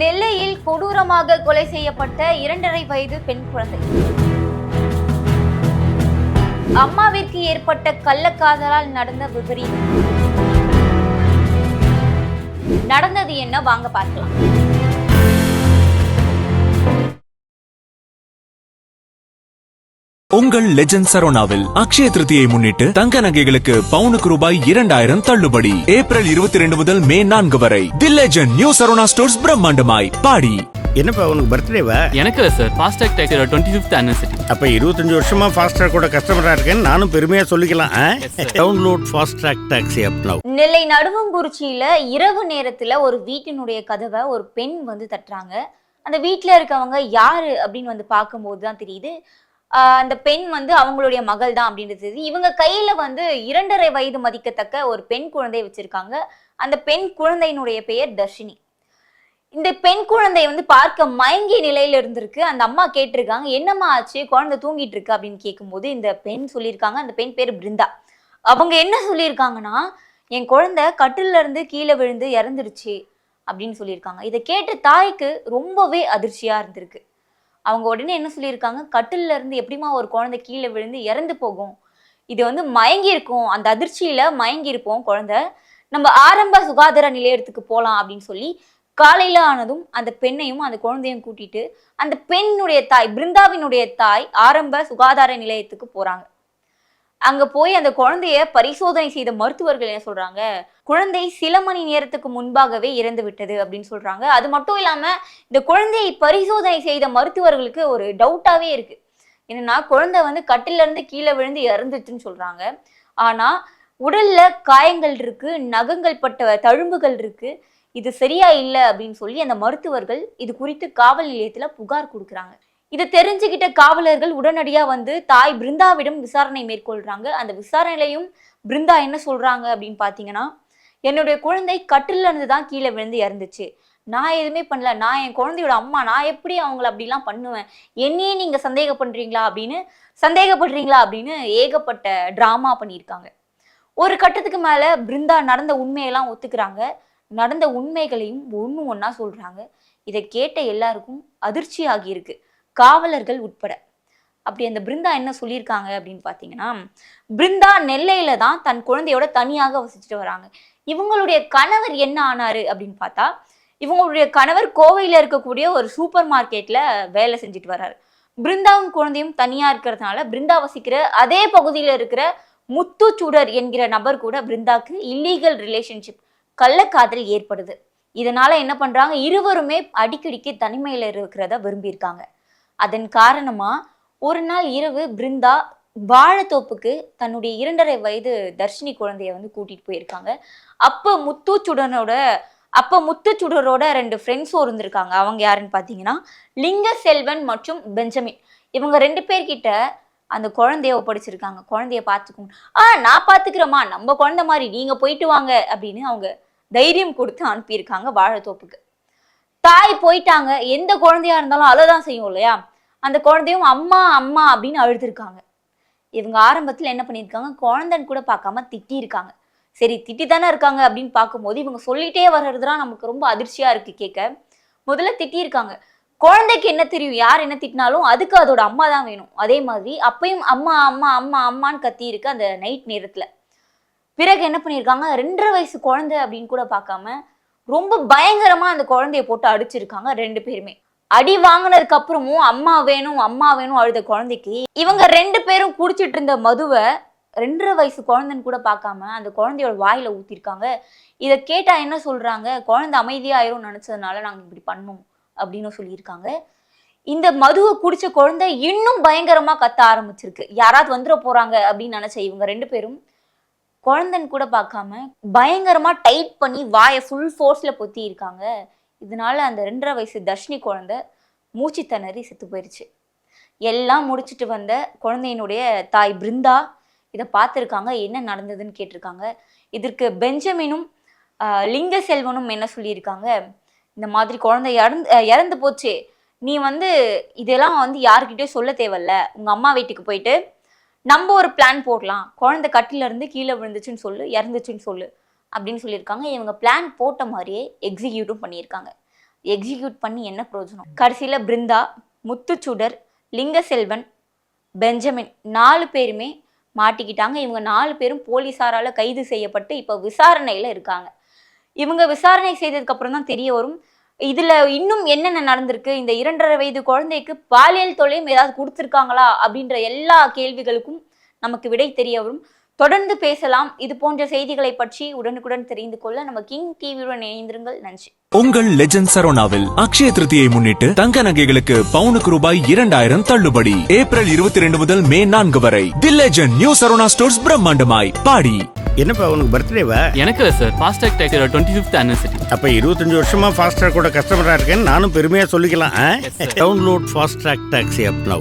நெல்லையில் கொடூரமாக கொலை செய்யப்பட்ட இரண்டரை வயது பெண் குழந்தை. அம்மாவிற்கு ஏற்பட்ட கள்ளக்காதலால் நடந்த விபரீதம். நடந்தது என்ன? வாங்க பார்க்கலாம். உங்கள் லெஜண்ட் சரோனாவில் அக்ஷய திருதியை முன்னிட்டு தங்க நகைகளுக்கு பவுனுக்கு ரூபாய் இரண்டாயிரம் தள்ளுபடி. ஏப்ரல் இருபத்தி ரெண்டு முதல் மே நான்கு வரை the legend new Saravana stores பிரம்மாண்டமாய் பாடி. என்னப்பா உனக்கு பர்த்டேவா எனக்கு சார் ஃபாஸ்டாக் டேக்ஸோட டுவெண்ட்டி ஃபிஃப்த் ஆனிவர்சரி அப்ப இருபத்தஞ்சு வருஷமா ஃபாஸ்ட்ராக் கூட கஸ்டமரா இருக்கேன்னு நானும் பெருமையா சொல்லிக்கலாம் download Fastrack taxi app now Nellai நடுவங்குறிச்சியில இரவு நேரத்துல ஒரு வீட்டினுடைய கதவை ஒரு பெண் வந்து தட்டுறாங்க. அந்த வீட்ல இருக்கவங்க யாரு அப்படின்னு வந்து பார்க்கும்போது தான் தெரியுது. அந்த பெண் வந்து அவங்களுடைய மகள் தான் அப்படின்றது இவங்க கையில வந்து இரண்டரை வயது மதிக்கத்தக்க ஒரு பெண் குழந்தை வச்சிருக்காங்க. அந்த பெண் குழந்தையினுடைய பெயர் தர்ஷினி. இந்த பெண் குழந்தை வந்து பார்க்க மயங்கிய நிலையில இருந்திருக்கு. அந்த அம்மா கேட்டிருக்காங்க என்னம்மா ஆச்சு? குழந்தை தூங்கிட்டு இருக்கு. அப்படின்னு கேட்கும்போது இந்த பெண் சொல்லியிருக்காங்க. அந்த பெண் பேர் பிருந்தா. அவங்க என்ன சொல்லியிருக்காங்கன்னா என் குழந்தை கட்டில இருந்து கீழே விழுந்து இறந்துருச்சு. அப்படின்னு சொல்லியிருக்காங்க. இதை கேட்டு தாய்க்கு ரொம்பவே அதிர்ச்சியா இருந்திருக்கு. அவங்க உடனே என்ன சொல்லியிருக்காங்க? கட்டில்ல இருந்து எப்படிம்மா ஒரு குழந்தை கீழே விழுந்து இறந்து போகும்? இது வந்து மயங்கி இருக்கும் அந்த அதிர்ச்சியில மயங்கி இருப்போம் குழந்தை. நம்ம ஆரம்ப சுகாதார நிலையத்துக்கு போகலாம் அப்படின்னு சொல்லி காலையில ஆனதும் அந்த பெண்ணையும் அந்த குழந்தையும் கூட்டிட்டு அந்த பெண்ணுடைய தாய் பிருந்தாவினுடைய தாய் ஆரம்ப சுகாதார நிலையத்துக்கு போறாங்க. அங்க போய் அந்த குழந்தைய பரிசோதனை செய்த மருத்துவர்கள் என்ன சொல்றாங்க? குழந்தை சில மணி நேரத்துக்கு முன்பாகவே இறந்து விட்டது அப்படின்னு சொல்றாங்க. அது மட்டும் இல்லாம இந்த குழந்தையை பரிசோதனை செய்த மருத்துவர்களுக்கு ஒரு டவுட்டாவே இருக்கு. என்னன்னா குழந்தை வந்து கட்டில இருந்து கீழே விழுந்து இறந்துச்சுன்னு சொல்றாங்க. ஆனா உடல்ல காயங்கள் இருக்கு நகங்கள் பட்ட தழும்புகள் இருக்கு. இது சரியா இல்லை அப்படின்னு சொல்லி அந்த மருத்துவர்கள் இது குறித்து காவல் நிலையத்துல புகார் கொடுக்குறாங்க. இதை தெரிஞ்சுக்கிட்ட காவலர்கள் உடனடியா வந்து தாய் பிருந்தாவிடம் விசாரணை மேற்கொள்றாங்க. அந்த விசாரணையிலையும் பிருந்தா என்ன சொல்றாங்க அப்படின்னு பாத்தீங்கன்னா என்னுடைய குழந்தை கட்டில இருந்து தான் கீழே விழுந்து இறந்துச்சு. நான் எதுவுமே பண்ணல. நான் என் குழந்தையோட அம்மா. நான் எப்படி அவங்கள அப்படிலாம் பண்ணுவேன்? என்னையே நீங்க சந்தேகப்படுறீங்களா? அப்படின்னு சந்தேகப்படுறீங்களா? அப்படின்னு ஏகப்பட்ட டிராமா பண்ணியிருக்காங்க. ஒரு கட்டத்துக்கு மேல பிருந்தா நடந்த உண்மையெல்லாம் ஒத்துக்கிறாங்க. நடந்த உண்மைகளையும் ஒன்று ஒன்றா சொல்றாங்க. இதை கேட்ட எல்லாருக்கும் அதிர்ச்சி ஆகியிருக்கு காவலர்கள் உட்பட. அப்படி அந்த பிருந்தா என்ன சொல்லியிருக்காங்க அப்படின்னு பார்த்தீங்கன்னா பிருந்தா நெல்லையில தான் தன் குழந்தையோட தனியாக வசிச்சுட்டு வராங்க. இவங்களுடைய கணவர் என்ன ஆனாரு அப்படின்னு பார்த்தா இவங்களுடைய கணவர் கோவையில் இருக்கக்கூடிய ஒரு சூப்பர் மார்க்கெட்டில் வேலை செஞ்சுட்டு வர்றாரு பிருந்தாவும் குழந்தையும் தனியாக இருக்கிறதுனால பிருந்தா வசிக்கிற அதே பகுதியில் இருக்கிற முத்துச்சூடர் என்கிற நபர் கூட பிருந்தாக்கு இல்லீகல் ரிலேஷன்ஷிப் கள்ளக்காதல் ஏற்படுது. இதனால என்ன பண்றாங்க இருவருமே அடிக்கடிக்கு தனிமையில் இருக்கிறத விரும்பியிருக்காங்க. அதன் காரணமா ஒரு நாள் இரவு பிருந்தா வாழைத்தோப்புக்கு தன்னுடைய இரண்டரை வயது தர்ஷினி குழந்தைய வந்து கூட்டிட்டு போயிருக்காங்க. அப்ப முத்துச்சுடனோட அப்ப முத்துச்சுடரோட ரெண்டு ஃப்ரெண்ட்ஸும் இருந்திருக்காங்க. அவங்க யாருன்னு பாத்தீங்கன்னா லிங்க செல்வன் மற்றும் பெஞ்சமின். இவங்க ரெண்டு பேர்கிட்ட அந்த குழந்தைய ஒப்படைச்சிருக்காங்க. குழந்தைய பார்த்துக்கோங்க ஆ நான் பார்த்துக்கிறேம்மா நம்ம குழந்தை மாதிரி நீங்க போயிட்டு வாங்க அப்படின்னு அவங்க தைரியம் கொடுத்து அனுப்பியிருக்காங்க வாழைத்தோப்புக்கு. தாய் போயிட்டாங்க. எந்த குழந்தையா இருந்தாலும் அழதான் செய்யும் இல்லையா? அந்த குழந்தையும் அம்மா அம்மா அப்படின்னு அழுதுருக்காங்க. இவங்க ஆரம்பத்தில் என்ன பண்ணியிருக்காங்க? குழந்தைன்னு கூட பார்க்காம திட்டியிருக்காங்க. சரி திட்டி தானே இருக்காங்க அப்படின்னு பார்க்கும்போது இவங்க சொல்லிட்டே வர்றதுதான் நமக்கு ரொம்ப அதிர்ச்சியாக இருக்கு கேட்க. முதல்ல திட்டியிருக்காங்க. குழந்தைக்கு என்ன தெரியும்? யார் என்ன திட்டினாலும் அதுக்கு அதோட அம்மா தான் வேணும். அதே மாதிரி அப்பையும் அம்மா அம்மா அம்மா அம்மான்னு கத்தி இருக்கு அந்த நைட் நேரத்துல. பிறகு என்ன பண்ணியிருக்காங்க? ரெண்டரை வயசு குழந்தை அப்படின்னு கூட பார்க்காம ரொம்ப பயங்கரமா அந்த குழந்தைய போட்டு அடிச்சிருக்காங்க ரெண்டு பேருமே. அடி வாங்கினதுக்கு அப்புறமும் அம்மா வேணும் அம்மா வேணும் அழுத குழந்தைக்கு இவங்க ரெண்டு பேரும் குடிச்சிட்டு இருந்த மதுவை ரெண்டரை வயசு குழந்தைன்னு கூட பார்க்காம அந்த குழந்தையோட வாயில ஊத்திருக்காங்க. இதை கேட்டா என்ன சொல்றாங்க? குழந்தை அமைதியாயிரும் நினைச்சதுனால நாங்க இப்படி பண்ணோம் அப்படின்னு சொல்லியிருக்காங்க. இந்த மதுவை குடிச்ச குழந்தை இன்னும் பயங்கரமா கத்த ஆரம்பிச்சிருக்கு. யாராவது வந்துட போறாங்க அப்படின்னு நினைச்ச இவங்க ரெண்டு பேரும் குழந்தைன்னு கூட பார்க்காம பயங்கரமா டைட் பண்ணி வாயை ஃபுல் ஃபோர்ஸ்ல பொத்தி இருக்காங்க இதனால அந்த ரெண்டரை வயசு தர்ஷினி குழந்தை மூச்சு திணறி செத்து போயிருச்சு. எல்லாம் முடிச்சுட்டு வந்த குழந்தையினுடைய தாய் பிருந்தா இதை பார்த்துருக்காங்க. என்ன நடந்ததுன்னு கேட்டிருக்காங்க. இதற்கு பெஞ்சமினும் லிங்க செல்வனும் என்ன சொல்லியிருக்காங்க? இந்த மாதிரி குழந்தை இறந்து இறந்து போச்சு. நீ வந்து இதெல்லாம் வந்து யாருக்கிட்டே சொல்ல தேவையில்ல. உங்கள் அம்மா வீட்டுக்கு போயிட்டு நம்ம ஒரு பிளான் போடலாம். குழந்தை கட்டிலேருந்து கீழே விழுந்துச்சுன்னு சொல்லு இறந்துச்சுன்னு சொல்லு. அப்படின்னு சொல்லியிருக்காங்க. இவங்க பிளான் போட்ட மாதிரியே எக்ஸிக்யூட்டும் பண்ணியிருக்காங்க. எக்ஸிக்யூட் பண்ணி என்ன பிரயோஜனம்? கடைசியில் பிருந்தா முத்துச்சுடர் லிங்கசெல்வன் பெஞ்சமின் நாலு பேருமே மாட்டிக்கிட்டாங்க. இவங்க நாலு பேரும் போலீஸாரால் கைது செய்யப்பட்டு இப்போ விசாரணையில் இருக்காங்க. இவங்க விசாரணை செய்ததுக்கப்புறம் தான் தெரிய வரும். இதில் இன்னும் என்னென்ன நடந்திருக்கு? இந்த இரண்டரை வயது குழந்தைக்கு பாலியல் தொல்லையும் ஏதாவது கொடுத்துருக்காங்களா? அப்படின்ற எல்லா கேள்விகளுக்கும் நமக்கு விடை தெரிய வரும். தொடர்ந்து பேசலாம். இது போன்ற செய்திகளை பற்றி உடனுக்குடன் தெரிந்து கொள்ள நம்ம கிங் டிவியுடன் இணைந்திருங்கள். நன்றி. உங்கள் லெஜண்ட் சரோனாவில் அக்ஷய திருதியை முன்னிட்டு தங்க நகைகளுக்கு பவுனுக்கு ரூபாய் இரண்டாயிரம் தள்ளுபடி. ஏப்ரல் இருபத்தி ரெண்டு முதல் மே நான்கு வரை the legend new Saravana stores பிரம்மாண்டமாய். பாடி. என்னப்பா உனக்கு பர்த்டேவா எனக்கு சார் ஃபாஸ்டாக் டேக்ஸியோட டுவெண்ட்டி ஃபிஃப்த் ஆனிவர்சரி அப்ப இருபத்தஞ்சு வருஷமா ஃபாஸ்ட்ராக் கூட கஸ்டமரா இருக்கேன்னு நானும் பெருமையா சொல்லிக்கலாம் download fast track taxi app now